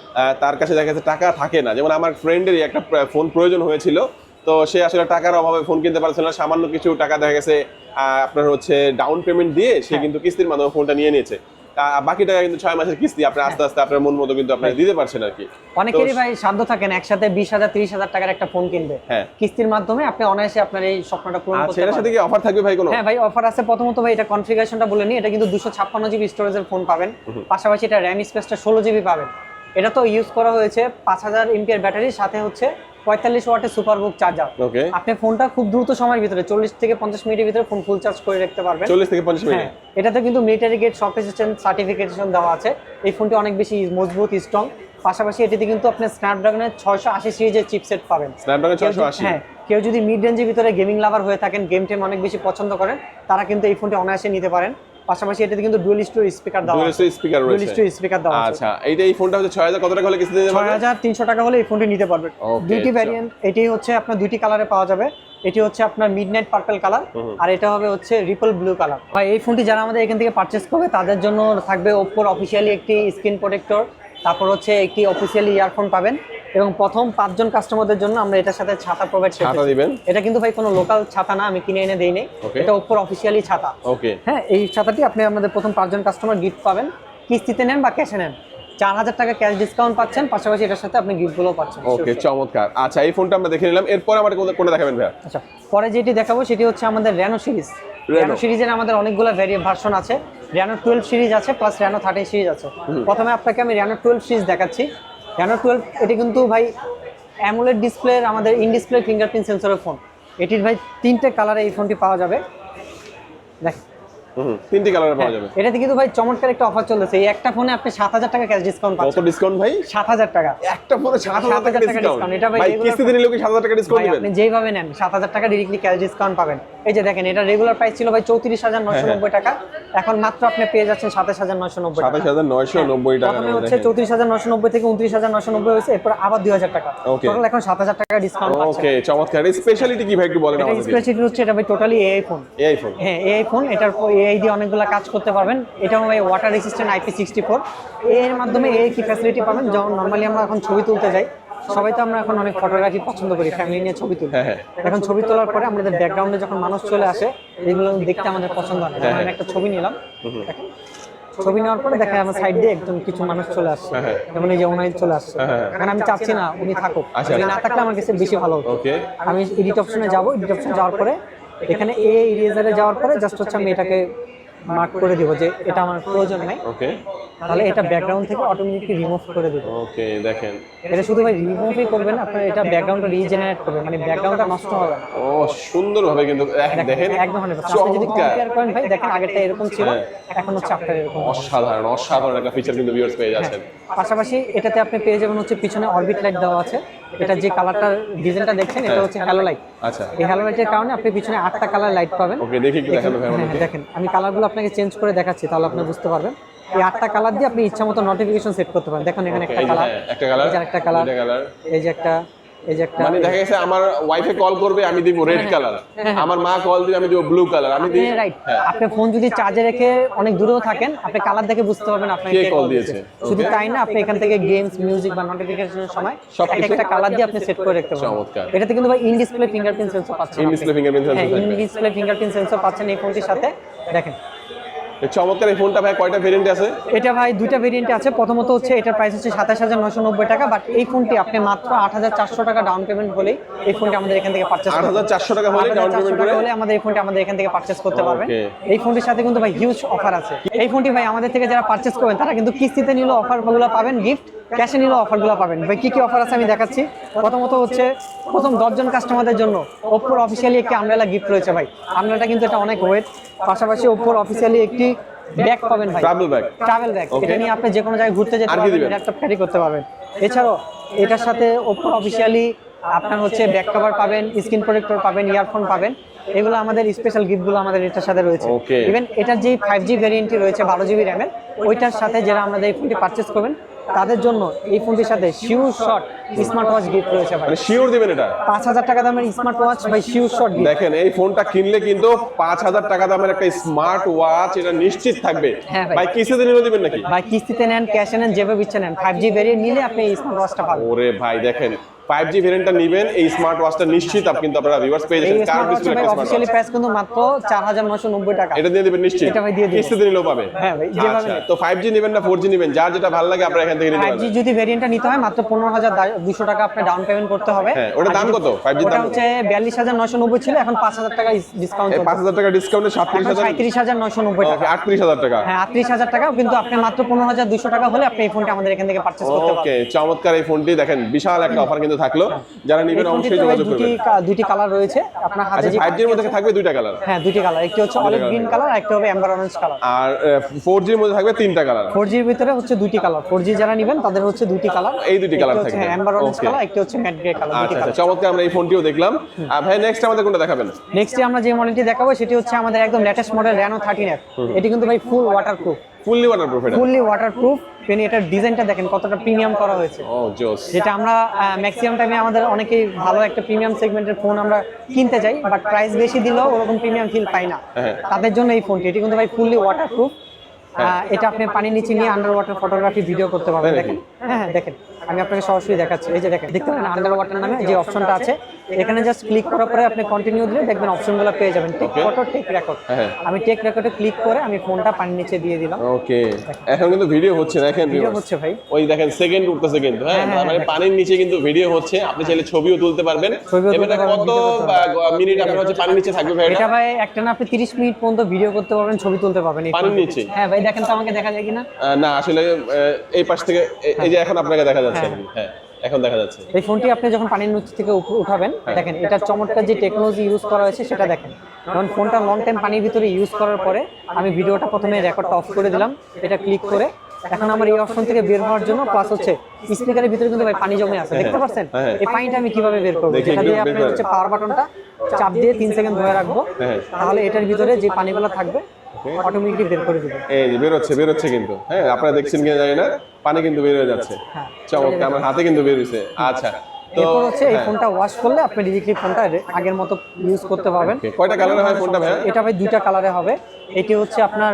তার কাছে দেখা যাচ্ছে টাকা থাকে না। যেমন আমার ফ্রেন্ডেরই একটা ফোন প্রয়োজন হয়েছিল। তো সে আসলে টাকার অভাবে ফোন কিনতে পারছিল না। সামান্য কিছু টাকা দেখা গেছে আপনার হচ্ছে ডাউন পেমেন্ট দিয়ে সে হ্যাঁ। কিন্তু কিস্তির মাধ্যমে ফোনটা নিয়ে নিয়েছে। বাকি টাকা কিন্তু ছয় মাসের কিস্তি আপনি আস্তে আস্তে আপনার মন মতো কিন্তু আপনি দিতে পারছেন আর কি অনেকেরই ভাই সাধ্য থাকেন একসাথে বিশ হাজার তিরিশ হাজার টাকার একটা ফোন কিনবে। হ্যাঁ। কিস্তির মাধ্যমে আপনি অনায়াসে আপনার এই স্বপ্নটা পূরণ আচ্ছা করতে সাথে কি অফার থাকবে ভাই কোনো? হ্যাঁ ভাই অফার আছে। প্রথমত ভাই এটা কনফিগারেশনটা বলে নিই এটা কিন্তু দুশো ছাপ্পান্ন জিবি স্টোরেজের ফোন পাবেন। পাশাপাশি এটা র্যাম স্পেসটা ষোলো জিবি পাবেন। এটা তো ইউজ করা হয়েছে পাঁচ হাজার এমপিআর ব্যাটারির সাথে হচ্ছে পঁয়তাল্লিশ ওয়াটের সুপারবুক চার্জার ওকে আপনি ফোনটা খুব দ্রুত সময়ের ভিতরে চল্লিশ থেকে পঞ্চাশ মিনিটের ভিতরে ফোন ফুল চার্জ করে রাখতে পারবেন। চল্লিশ থেকে পঞ্চাশ মিনিট। হ্যাঁ এটাতে কিন্তু military grade shock resistant certification দেওয়া আছে। এই ফোনটি অনেক বেশি মজবুত স্ট্রং পাশাপাশি এটিতে কিন্তু আপনি স্ন্যাপড্রাগনের ছয়শো আশি সিরিজের চিপসেট পাবেন। স্ন্যাপড্রাগন যদি- আশি। হ্যাঁ কেউ যদি মিড রেঞ্জের ভিতরে গেমিং লাভার হয়ে থাকেন গেম টেম অনেক বেশি পছন্দ করেন তারা কিন্তু এই ফোনটি অনায়াসে নিতে পারেন। পাশাপাশি এটাতে কিন্তু ডুয়েল স্টোর স্পিকার দাও dual stereo speaker dual dual stereo speaker দাও আচ্ছা এইটা এই ফোনটা হচ্ছে ছয় হাজার কত টাকা হলে কিস্তি দিতে ছয় পারবে তিনশো টাকা হলে এই ফোনটি নিতে পারবে। দুটি দুইটি এটাই ভ্যারিয়েন্ট এটাই হচ্ছে আপনার দুইটি কালারে পাওয়া যাবে। এটি হচ্ছে আপনার মিডনাইট পার্পল কালার আর এটা হবে হচ্ছে রিপল ব্লু কালার ভাই এই ফোনটি যারা আমাদের এখান থেকে পারচেজ করবে তাদের জন্য থাকবে ওপ্পোর অফিসিয়ালি একটি স্ক্রিন প্রোটেক্টর তারপর হচ্ছে একটি অফিসিয়ালি ইয়ারফোন পাবেন এবং প্রথম পাঁচজন কাস্টমারদের জন্য আমরা এটার সাথে ছাতা প্রোভাইড ছাতা দিবেন? এটা কিন্তু ভাই কোনো লোকাল ছাতা না আমি কিনে এনে দেই নেই। এটা ওপ্পোর অফিসিয়ালি ছাতা। ওকে হ্যাঁ এই ছাতাটি আপনি আমাদের প্রথম পাঁচজন কাস্টমার গিফট পাবেন। কিস্তিতে নেন বা ক্যাশে নেন। চার হাজার টাকা ক্যাশ ডিসকাউন্ট পাচ্ছেন পাশাপাশি এটার সাথে আপনি গিফটগুলোও পাচ্ছেন। ওকে চমৎকার। আচ্ছা এই ফোনটা আমরা দেখে নিলাম। এরপর আমাদের কোনটা- দেখাবেন ভাইয়া? আচ্ছা পরে যেটি দেখাবো সেটি হচ্ছে আমাদের রেনো সিরিজ র্যানো সিরিজের আমাদের অনেকগুলো ভ্যারিয়ে ভার্সন আছে। র্যানো টুয়েলভ সিরিজ আছে প্লাস র্যানো থার্টিন সিরিজ আছে। প্রথমে আপনাকে আমি র্যানো টুয়েলভ সিরিজ দেখাচ্ছি। র্যানো টুয়েলভ এটি কিন্তু ভাই অ্যামুলেট ডিসপ্লের আমাদের ইন ডিসপ্লে ফিঙ্গারপ্রিন্ট সেন্সরের ফোন এটির ভাই তিনটে কালারে এই ফোনটি পাওয়া যাবে। দেখ। তিনটি কালারে পাওয়া যাবে। এটাতে কিন্তু ভাই চমৎকার একটা অফার চলতেছে। এই একটা ফোনে আপনি সাত হাজার টাকা ক্যাশ ডিসকাউন্ট কত ডিসকাউন্ট ভাই? সাত হাজার টাকা। একটা ফোনে সাত হাজার টাকা 7,000 টাকা ডিসকাউন্ট এটা ভাই কিস্তিতে নিলেও কি সাত হাজার টাকা ডিসকাউন্ট দিবেন? আপনি যেভাবে নেন সাত হাজার টাকা ডিরেক্টলি ক্যাশ ডিসকাউন্ট পাবেন। এই যে দেখেন এটা রেগুলার প্রাইস ছিল ভাই চৌত্রিশ হাজার নয়শো হ্যাঁ, নব্বই টাকা। এখন মাত্র আপনি পেয়ে যাচ্ছেন সাতাশ হাজার নয়শো নব্বই সাতাশ টাকা হাজার নয়শো নব্বই টাকা প্রথমে হচ্ছে চৌত্রিশ হাজার নয়শো নব্বই থেকে উনত্রিশ হাজার নয়শো নব্বই হয়েছে এরপর আবার দুই হাজার টাকা। টোটাল এখন সাত হাজার টাকা ডিসকাউন্ট ওকে চমৎকার। স্পেশালিটি কি ভাই একটু বলেন আমাদের স্পেশালি হচ্ছে এটা ভাই টোটালি এআই ফোন এই ফোন হ্যাঁ এআই ফোন এটার এআই দিয়ে অনেকগুলো কাজ করতে পারবেন। এটা ভাই water resistant IP sixty four এর মাধ্যমে এআই কি ফ্যাসিলিটি পাবেন? যেমন নর্মালি আমরা এখন ছবি তুলতে যাই। সবাই তো আমরা এখন অনেক ফটোগ্রাফি পছন্দ করি ফ্যামিলি নিয়ে ছবি তুলি। হ্যাঁ, হ্যাঁ। এখন ছবি তোলার পরে আমাদের ব্যাকগ্রাউন্ডে যখন মানুষ চলে আসে এগুলো দেখতে আমাদের পছন্দ হয় হ্যাঁ, আমি একটা ছবি নিলাম ছবি নেওয়ার পরে দেখা আমার সাইড দিয়ে একদম কিছু মানুষ চলে আসছে। যেমন এই যে ওনাই চলে আসছে। এখন আমি চাচ্ছি না উনি থাকুক। আচ্ছা। উনি না থাকলে আমার কাছে বেশি ভালো হতো। আমি এডিট অপশনে যাব। এডিট অপশনে যাওয়ার পরে এখানে এ ইরেজারে যাওয়ার পরে জাস্ট হচ্ছে আমি এটাকে মার্ক করে দিব যে এটা আমার প্রয়োজন নাই। ওকে তাহলে এটা ব্যাকগ্রাউন্ড থেকে অটোমেটিকলি রিমুভ করে দিব? ওকে দেখেন। এটা শুধু ভাই রিমুভই করবেন আপনার এটা ব্যাকগ্রাউন্ডটা রিজেনারেট করবে মানে ব্যাকগ্রাউন্ডটা নষ্ট হবে না। ও সুন্দরভাবে কিন্তু দেখেন একদম 100% আপনি যদি কম্পেয়ার করেন ভাই দেখেন আগেরটা এরকম ছিল হ্যাঁ। এখন হচ্ছে আপনার এরকম অসাধারণ অসাধারণ একটা ফিচার কিন্তু ভিউয়ার্স পেয়ে যাচ্ছেন। পাশাপাশি এটাতে আপনি পেয়ে যাবেন হচ্ছে পিছনে অরবিট লাইট দেওয়া আছে। এটা যে কালারটা ডিজাইনটা দেখছেন এটা হচ্ছে হ্যালো লাইট আচ্ছা এই হ্যালো লাইটের কারণে আপনি পিছনে আটটা কালার লাইট পাবেন। ওকে দেখি কি দেখাল ভাই আমাদের দেখেন আমি কালারগুলো আপনাকে চেঞ্জ করে দেখাচ্ছি তাহলে আপনি বুঝতে পারবেন। এই আটটা কালার দিয়ে আপনি ইচ্ছা মতো নোটিফিকেশন সেট করতে পারেন। দেখুন এখানে একটা কালার হ্যাঁ, একটা কালার একটা কালার এই যে একটা মানে দেখা গেছে আমার ওয়াইফে কল করবে আমি দিব রেড কালার আমার মা কল দিবে আমি দিব ব্লু কালার আমি দিই হ্যাঁ। আপনি ফোন যদি চার্জে রেখে অনেক দূরেও থাকেন আপনি কালার দেখে বুঝতে পারবেন কে কে কল দিয়েছে? শুধু তাই না আপনি এখান থেকে গেমস মিউজিক বা নোটিফিকেশনের সময় সবকিছু? এক একটা কালার দিয়ে আপনি সেট করে রাখতে পারবেন। চমৎকার। এটাতে কিন্তু ভাই ইন ডিসপ্লে ফিঙ্গারপ্রিন্ট সেন্সর পাচ্ছেন হ্যাঁ ইন ডিসপ্লে ফিঙ্গারপ্রিন্ট সেন্সর পাচ্ছেন এই ফোনটির সাথে। দেখেন চমৎকার এই ফোনটা ভাই কয়টা ভেরিয়েন্ট আছে? এটা ভাই দুইটা ভেরিয়েন্ট আছে। প্রথমত হচ্ছে এটার প্রাইস হচ্ছে সাতাশ হাজার নশো নব্বই টাকা বাট এই ফোনটি আপনি মাত্র আট হাজার চারশো টাকা ডাউন পেমেন্ট হলেই এই ফোনটি আমাদের এখান থেকে পারচেস আট হাজার চারশো টাকা হলে ডাউন পেমেন্ট হলে? আমাদের এই ফোনটি আমাদের এখান থেকে পারচেস করতে পারবেন। এই ফোনটির সাথে কিন্তু ভাই হিউজ অফার আছে। এই ফোনটি ভাই আমাদের থেকে যারা পারচেস করবেন তারা কিন্তু কিস্তিতে নিলেও অফারগুলো পাবেন গিফট ক্যাশে নিলেও অফারগুলো পাবেন। ভাই কি কি অফার আছে আমি দেখাচ্ছি। প্রথমত হচ্ছে প্রথম দশজন কাস্টমারদের জন্য ওপ্পোর অফিসিয়ালি একটি আমরেলা গিফট রয়েছে ভাই। আমরেলাটা কিন্তু এটা অনেক ওয়েট পাশাপাশি ওপ্পোর অফিসিয়ালি একটি ব্যাগ পাবেন ভাই। ট্রাভেল ব্যাগ ট্রাভেল ব্যাগ এটা নিয়ে আপনি যে কোনো জায়গায় ঘুরতে যেতে পারবেন? ল্যাপটপ ক্যারি করতে পারবেন। এছাড়াও এটার সাথে ওপর অফিসিয়ালি আপনার হচ্ছে ব্যাক কভার পাবেন স্ক্রিন প্রোটেক্টর পাবেন ইয়ারফোন পাবেন। এগুলো আমাদের স্পেশাল গিফটগুলো আমাদের এটার সাথে রয়েছে। ইভেন এটার যে ফাইভ জি ভ্যারিয়েন্টটি রয়েছে বারো জিবি র্যামের ওইটার সাথে যারা আমাদের এই ফোনটি পারচেস করবেন তাদের জন্য এই ফোনটির সাথে sure shot smart watch gift রয়েছে ভাই। মানে শিওর দিবেন এটা? পাঁচ হাজার টাকা দামের স্মার্ট ওয়াচ ভাই শিউর শট দেখেন এই ফোনটা কিনলে কিন্তু পাঁচ হাজার টাকা দামের একটা স্মার্ট ওয়াচ এটা নিশ্চিত থাকবে। হ্যাঁ ভাই। কিস্তিতে নিলে দিবেন নাকি? ভাই কিস্তিতে নেন ক্যাশে নেন যেভাবে ইচ্ছে নেন। ফাইভ জি বেরিয়ে নিলে আপনি এই স্মার্ট ওয়াচটা পাবেন। ওরে ভাই দেখেন ফাইভ জি ভেরিয়েন্টটা নিবেন এই স্মার্ট ওয়াচটা নিশ্চিত আপ কিন্তু আপনারা ভিউয়ার্স পেয়ে যাচ্ছেন। কার ডিসপ্লে একটা স্মার্ট প্রাইস কিন্তু মাত্র চার হাজার নশো নব্বই টাকা। এটা দিয়ে দিবেন নিশ্চিত। এটা ভাই দিয়ে দিবো। কিস্তিতে নিলেও পাবে। হ্যাঁ ভাই, যেভাবে আচ্ছা তো ফাইভ জি নেবেন না ফোর জি নেবেন যার যেটা ভালো লাগে আপনারা এখান থেকে নিতে ফাইভ জি পারবেন। যদি ভেরিয়েন্টটা নিতে হয় মাত্র পনেরো হাজার দুশো টাকা আপনি ডাউন পেমেন্ট করতে হবে। হ্যাঁ, আর দাম কত? 5G র ওটা দাম হচ্ছে বিয়াল্লিশ হাজার নশো নব্বই ছিল এখন পাঁচ হাজার টাকা ডিসকাউন্ট এই পাঁচ হাজার টাকা ডিসকাউন্টে সাতত্রিশ এখন হাজার সাঁত্রিশ হাজার নশো নব্বই টাকা। আটত্রিশ হাজার টাকা। হ্যাঁ আটত্রিশ হাজার টাকা কিন্তু আপনি মাত্র পনেরো হাজার দুশো টাকা হলে আপনি এই ফোনটা আমাদের এখান থেকে পারচেস করতে ওকে চমৎকার এই ফোনটি দেখেন বিশাল একটা অফার কিন্তু থাকল যারা নিবেন অবশ্যই যোগাযোগ করবেন দুটি কালার রয়েছে। আপনার হাতে আচ্ছা যে ফাইভ জির মধ্যে থাকবে দুইটা কালার হ্যাঁ দুটি কালার একটি হচ্ছে অলিভ গ্রিন। কালার একটা হবে অ্যাম্বার অরেঞ্জ কালার আর ফোর জির মধ্যে থাকবে তিনটা কালার ফোর জির ভিতরে হচ্ছে দুটি কালার ফোর জি যারা নেবেন তাদের হচ্ছে দুটি কালার এই দুটি কালার থাকবে। অ্যাম্বার অরেঞ্জ কালার একটি হচ্ছে ম্যাট গ্রে কালার দুটি আচ্ছা আচ্ছা কালার চমৎকার আমরা এই ফোনটিও দেখলাম। আর ভাই নেক্সট আমাদের কোনটা দেখাবেন? নেক্সটে আমরা যে মডেলটি দেখাবো সেটি হচ্ছে আমাদের একদম লেটেস্ট মডেল থার্টিন এফ এটি কিন্তু ভাই ফুল ওয়াটারপ্রুফ ফুললি ওয়াটারপ্রুফ এটা? ফুললি ওয়াটারপ্রুফ পেন এটার ডিজাইনটা দেখেন কতটা প্রিমিয়াম করা হয়েছে। ও জোস যেটা আমরা ম্যাক্সিমাম টাইমে আমাদের অনেকেই ভালো একটা প্রিমিয়াম সেগমেন্টের ফোন আমরা কিনতে চাই বাট প্রাইস বেশি দিলেও ওরকম প্রিমিয়াম ফিল পাই না। হ্যাঁ। তাদের জন্য এই ফোনটি এটি কিন্তু ভাই ফুললি ওয়াটারপ্রুফ এটা আপনি পানির নিচে নিয়ে আন্ডার ওয়াটার ফটোগ্রাফি ভিডিও করতে পারবেন দেখেন? হ্যাঁ হ্যাঁ দেখেন। আমি আপনাকে সরাসরি দেখাচ্ছি। এই যে দেখেন দেখতে পারেন আন্ডার ওয়াটার নামে যে অপশনটা আছে। এখানে জাস্ট ক্লিক করার পরে আপনি কন্টিনিউ দিলে দেখবেন অপশনগুলো পেয়ে যাবেন। টেক ফটো টেক রেকর্ড হ্যাঁ। আমি টেক রেকর্ডে ক্লিক করে আমি ফোনটা পানির নিচে দিয়ে দিলাম। ওকে এখন কিন্তু ভিডিও হচ্ছে দেখেন ভিডিও হচ্ছে ভাই। ওই দেখেন সেকেন্ড উঠতেছে কিন্তু হ্যাঁ? হ্যাঁ, হ্যাঁ, মানে হ্যাঁ। পানির নিচে কিন্তু ভিডিও হচ্ছে আপনি চাইলে ছবিও তুলতে পারবেন। এবারে কত মিনিট আপনার হচ্ছে পানির নিচে থাকবে ভাই এটা এটা? ভাই একটা না আপনি 30 মিনিট পর্যন্ত ভিডিও করতে পারবেন ছবি তুলতে পারবেন পানির নিচে? হ্যাঁ ভাই দেখেন তো আমাকে দেখা যায় কিনা? না আসলে এই পাশ থেকে এই যে এখন আপনাকে দেখা যাচ্ছে। হ্যাঁ। এখন দেখা যাচ্ছে এই ফোনটি আপনি যখন পানির নিচ থেকে উঠাবেন হ্যাঁ। দেখেন এটার চমৎকার যে টেকনোলজি ইউজ করা হয়েছে সেটা দেখেন কারণ ফোনটা লং টাইম পানির ভিতরে ইউজ করার পরে আমি ভিডিওটা প্রথমে রেকর্ডটা অফ করে দিলাম এটা ক্লিক করে এখন আমার এই অপশন থেকে বের হওয়ার জন্য প্লাস হচ্ছে স্পিকারের ভিতরে কিন্তু ভাই পানি জমে আছে দেখতে পাচ্ছেন হ্যাঁ। এই পানিটা আমি কীভাবে বের করব যেটা দিয়ে আপনি হচ্ছে পাওয়ার বাটনটা চাপ দিয়ে তিন সেকেন্ড ধরে রাখব হ্যাঁ। তাহলে এটার ভিতরে যে পানিগুলো থাকবে অটোমেটিকলি বের করে দিবে এই যে বেরোচ্ছে বেরোচ্ছে কিন্তু। হ্যাঁ আপনারা দেখছেন কিনা জানি না পানি কিন্তু বের হয়ে যাচ্ছে। হ্যাঁ। চমৎকার আমার হাতে কিন্তু বের হয়েছে আচ্ছা তো হচ্ছে এই হ্যাঁ। ফোনটা ওয়াশ করলে আপনি ডিরেক্টলি ফোনটা আগের মতো ইউজ করতে পারবেন। কয়টা কালারে হয় ফোনটা ভাইয়া? এটা ভাই দুইটা কালারে হবে। এটি হচ্ছে আপনার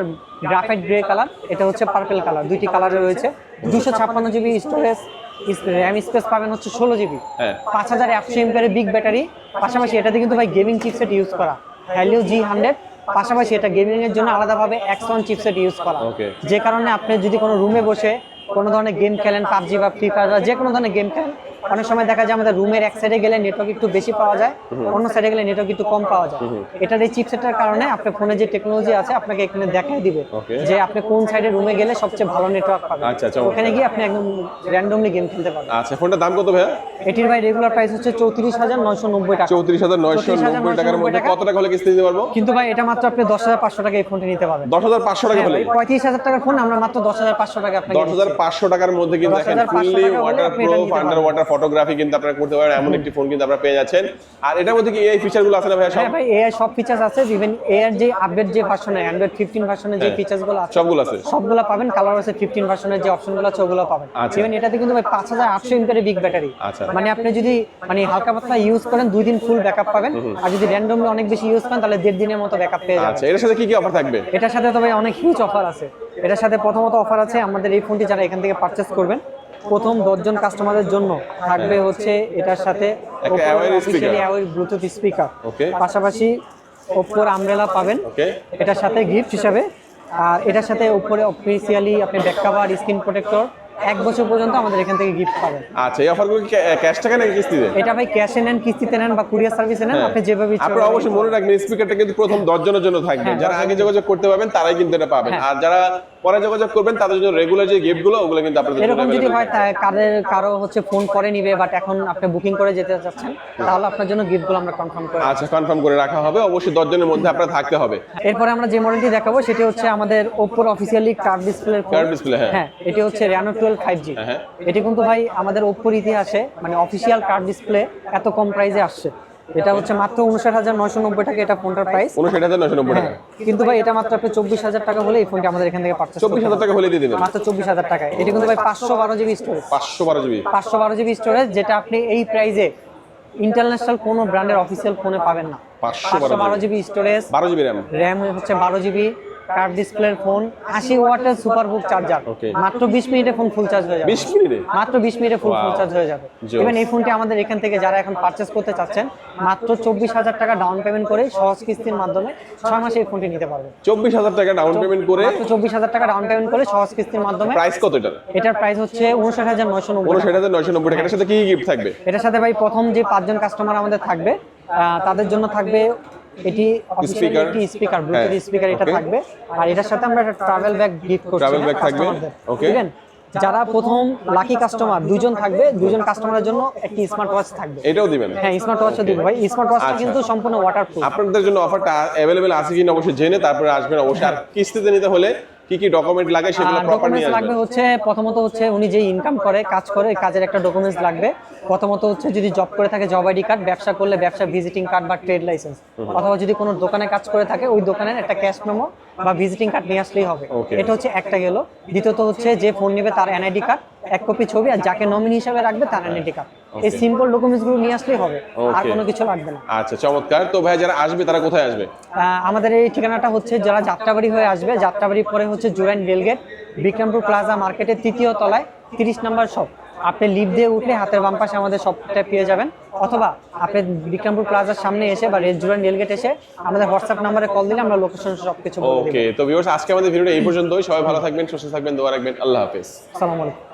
গ্রাফাইট গ্রে কালার এটা হচ্ছে পার্পল কালার দুইটি কালারে রয়েছে। দুশো ছাপ্পান্ন জিবি স্টোরেজ র্যাম স্পেস পাবেন হচ্ছে ষোলো জিবি হ্যাঁ। পাঁচ হাজার একশো এমপিয়ারের বিগ ব্যাটারি পাশাপাশি এটাতে কিন্তু ভাই গেমিং চিপসেট ইউজ করা। হ্যালিও জি হান্ড্রেড পাশাপাশি এটা গেমিং এর জন্য আলাদাভাবে অ্যাকশন চিপসেট ইউজ করা. যে কারণে আপনি যদি কোনো রুমে বসে কোনো ধরনের গেম খেলেন পাবজি বা ফ্রি ফায়ার বা যে কোনো ধরনের গেম খেলেন অনেক সময় দেখা যায় আমাদের রুমের এক সাইডে গেলে নেটওয়ার্ক একটু বেশি পাওয়া যায় অন্য সাইডে গেলে নেটওয়ার্ক একটু কম পাওয়া যায়। এটার এই চিপসেটের কারণে আপনার ফোনে যে টেকনোলজি আছে আপনাকে এখানে দেখাই দিবে যে আপনি কোন সাইডে রুমে গেলে সবচেয়ে ভালো নেটওয়ার্ক পাবেন। আচ্ছা, আচ্ছা, ওখানে গিয়ে আপনি একদম র্যান্ডমলি গেম খেলতে পারবেন। আচ্ছা ফোনটার দাম কত ভাইয়া? এটির ভাই রেগুলার প্রাইস হচ্ছে চৌত্রিশ হাজার নয়শো নব্বই টাকা। চৌত্রিশ হাজার নয়শো নব্বই টাকার মধ্যে কত টাকা হলে কিস্তি দিতে পারব? কিন্তু ভাই এটা মাত্র আপনি দশ হাজার পাঁচশো টাকা এই ফোনটি নিতে পারবেন। দশ হাজার পাঁচশো টাকা হলে? পঁয়ত্রিশ হাজার টাকার ফোন আমরা মাত্র দশ হাজার পাঁচশো টাকা আপনাকে দশ হাজার পাঁচশো টাকার মধ্যে কিন্তু দেখেন ফুললি টাকা হলে water proof under water photography কিন্তু আপনারা করতে পারেন এমন একটি ফোন কিন্তু আপনারা পেয়ে যাচ্ছেন। আর এটার মধ্যে কি এই ফিচারগুলো আছে না সব? হ্যাঁ ভাই এআই সব ফিচার্স আছে ইভেন এআর যে আপডেট যে ভার্সনে অ্যান্ড্রয়েড ফিফটিন ভার্সনের যে হ্যাঁ। ফিচার্সগুলো আছে সবগুলো আছে। সবগুলো পাবেন কালার আছে ফিফটিন ভার্সনের যে অপশনগুলো আছে ওগুলো পাবেন। আচ্ছা। ইভেন এটাতে কিন্তু ভাই পাঁচ হাজার বিগ ব্যাটারি আচ্ছা। মানে আপনি যদি মানে হালকা পাতলা ইউজ করেন দুই দিন ফুল ব্যাকআপ পাবেন। আর যদি র্যান্ডমলি অনেক বেশি ইউজ করেন তাহলে দেড় দিনের মতো ব্যাকআপ পেয়ে যাবেন। আচ্ছা এটার সাথে কি কি অফার থাকবে? এটার সাথে তবে অনেক হিউজ অফার আছে। এটার সাথে প্রথমত অফার আছে আমাদের এই ফোনটি যারা এখান থেকে পারচেস করবেন। প্রথম দশজন কাস্টমারদের জন্য থাকবে হচ্ছে এটার সাথে। Bluetooth speaker. পাশাপাশি ওপ্পোর আমব্রেলা পাবেন এটার সাথে গিফট হিসাবে আর এটার সাথে উপরে অফিসিয়ালি আপনি ব্যাক কাভার স্ক্রিন প্রোটেক্টর এক বছর পর্যন্ত আমাদের এখান থেকে গিফট পাবেন আচ্ছা এই অফারগুলো কি ক্যাশ টাকা নাকি কিস্তিতে এটা ভাই ক্যাশে নেন কিস্তিতে নেন বা কুরিয়ার সার্ভিসে নেন হ্যাঁ। আপনি যেভাবে ইচ্ছা আপনারা অবশ্যই মনে রাখবেন স্পিকারটা কিন্তু প্রথম দশ জনের জন্য থাকবে হ্যাঁ, যারা আগে যোগাযোগ করতে পারবেন তারাই কিন্তু এটা পাবেন হ্যাঁ। আর যারা পরে যোগাযোগ করবেন তাদের জন্য রেগুলার যে গিফটগুলো ওগুলো কিন্তু আপনাদের এরকম যদি হয় কাদের কারও হচ্ছে ফোন করে নিবে বাট এখন আপনি বুকিং করে যেতে চাচ্ছেন তাহলে আপনার জন্য গিফটগুলো আমরা কনফার্ম করে আচ্ছা কনফার্ম করে রাখা হবে। অবশ্যই দশ জনের মধ্যে আপনার থাকতে হবে। এরপরে আমরা যে মডেলটি দেখাবো সেটি হচ্ছে আমাদের ওপ্পোর officially curved display Curved display হ্যাঁ। এটি হচ্ছে টুয়েলভ ফাইভ জি হ্যাঁ, হ্যাঁ। এটি কিন্তু ভাই আমাদের ওপ্পোর ইতিহাসে মানে অফিসিয়াল কার্ড ডিসপ্লে এত কম প্রাইসে আসছে। এটা হচ্ছে মাত্র উনষাট হাজার নয়শো নব্বই টাকা এটা ফোনটার প্রাইস উনষাট হাজার নশো নব্বই টাকা। কিন্তু ভাই এটা মাত্র আপনি চব্বিশ হাজার টাকা হলে এই ফোনটা আমাদের এখান থেকে পাচ্ছেন চব্বিশ হাজার টাকা হলে দিয়ে দিবেন। মাত্র চব্বিশ হাজার টাকা এটা কিন্তু ভাই পাঁচশো বারো জিবি স্টোরেজ পাঁচশো বারো জিবি। পাঁচশো বারো জিবি স্টোরেজ যেটা আপনি এই প্রাইজে ইন্টারন্যাশনাল কোনো ব্র্যান্ডের অফিসিয়াল ফোনে পাবেন না। 512 পাঁচশো বারো জিবি স্টোরেজ বারো জিবি র্যাম র্যাম হচ্ছে বারো জিবি। কার্ড ডিসপ্লের ফোন আশি ওয়াটের সুপার বুক চার্জার মাত্র বিশ মিনিটে ফোন ফুল চার্জ হয়ে যাবে। বিশ মিনিটে? মাত্র বিশ মিনিটে ফুল ফুল চার্জ হয়ে যাবে. ইভেন এই ফোনটি আমাদের এখান থেকে যারা এখন পারচেস করতে চাচ্ছেন মাত্র চব্বিশ হাজার টাকা ডাউন পেমেন্ট করে সহজ কিস্তির মাধ্যমে ছয় মাসে এই ফোনটি নিতে পারবে চব্বিশ হাজার টাকা ডাউন পেমেন্ট করে মাত্র চব্বিশ হাজার টাকা ডাউন পেমেন্ট করে সহজ কিস্তির মাধ্যমে প্রাইস কত এটার? এটার প্রাইস হচ্ছে উনষাট হাজার নয়শো নব্বই উনষাট হাজার নয়শো নব্বই টাকা। এটার সাথে কি গিফট থাকবে? এটার সাথে ভাই প্রথম যে পাঁচজন কাস্টমার আমাদের থাকবে তাদের জন্য থাকবে এটি স্পিকার স্পিকার ব্লুটুথ স্পিকার এটা থাকবে। আর এটার সাথে আমরা একটা ট্রাভেল ব্যাগ গিফট করছি। ট্রাভেল ব্যাগ থাকবে, ওকে যারা প্রথম লাকি কাস্টমার দুজন থাকবে দুজন কাস্টমারের জন্য একটি স্মার্ট ওয়াচ থাকবে। এটাও দিবেন? হ্যাঁ স্মার্ট ওয়াচ দিবেন ভাই। স্মার্ট ওয়াচটা আচ্ছা। কিন্তু সম্পূর্ণ ওয়াটারপ্রুফ আপনাদের জন্য অফারটা अवेलेबल আছে কিনা অবশ্যই জেনে তারপরে আসবেন অবশ্যই। আর কিস্তিতে নিতে হলে কি কি ডকুমেন্ট লাগে সেগুলো প্রপার নিয়ে লাগবে হচ্ছে প্রথমত হচ্ছে উনি যে ইনকাম করে কাজ করে কাজের একটা ডকুমেন্টস লাগবে। প্রথমত হচ্ছে যদি জব করে থাকে জব আইডি কার্ড ব্যবসা করলে ব্যবসা ভিজিটিং কার্ড বা ট্রেড লাইসেন্স অথবা যদি কোনো দোকানে কাজ করে থাকে ওই দোকানের একটা ক্যাশ মেমো বা ভিজিটিং কার্ড নিয়ে আসলেই হবে। এটা হচ্ছে একটা গেল। দ্বিতীয়ত হচ্ছে যে ফোন নেবে তার এনআইডি কার্ড এক কপি ছবি আর যাকে নমিনি হিসাবে রাখবে তার এনআইডি কার্ড এই সিম্পল ডকুমেন্টসগুলো নিয়ে আসলেই হবে আর কোনো কিছু লাগবে না। আচ্ছা চমৎকার। তো ভাই যারা আসবে তারা কোথায় আসবে? আহ, আমাদের এই ঠিকানাটা হচ্ছে যারা যাত্রাবাড়ি হয়ে আসবে যাত্রাবাড়ি পরে হচ্ছে জুরাইন রেলগেট বিক্রমপুর প্লাজা মার্কেটের তৃতীয় তলায় তিরিশ নম্বর শপ আপনি লিফট দিয়ে উঠলে হাতের বাম পাশে আমাদের সবটা পেয়ে যাবেন। অথবা আপনি বিক্রমপুর প্লাজার সামনে এসে বা রেল জুরাইন রেলগেট এসে আমাদের হোয়াটসঅ্যাপ নাম্বারে কল দিলে আমরা লোকেশন সব কিছু ওকে তো ভিউয়ার্স আজকে আমাদের ভিডিওটা এই পর্যন্তই। সবাই ভালো থাকবেন সুস্থ থাকবেন দোয়া রাখবেন। আল্লাহ হাফেজ। আসসালামু আলাইকুম।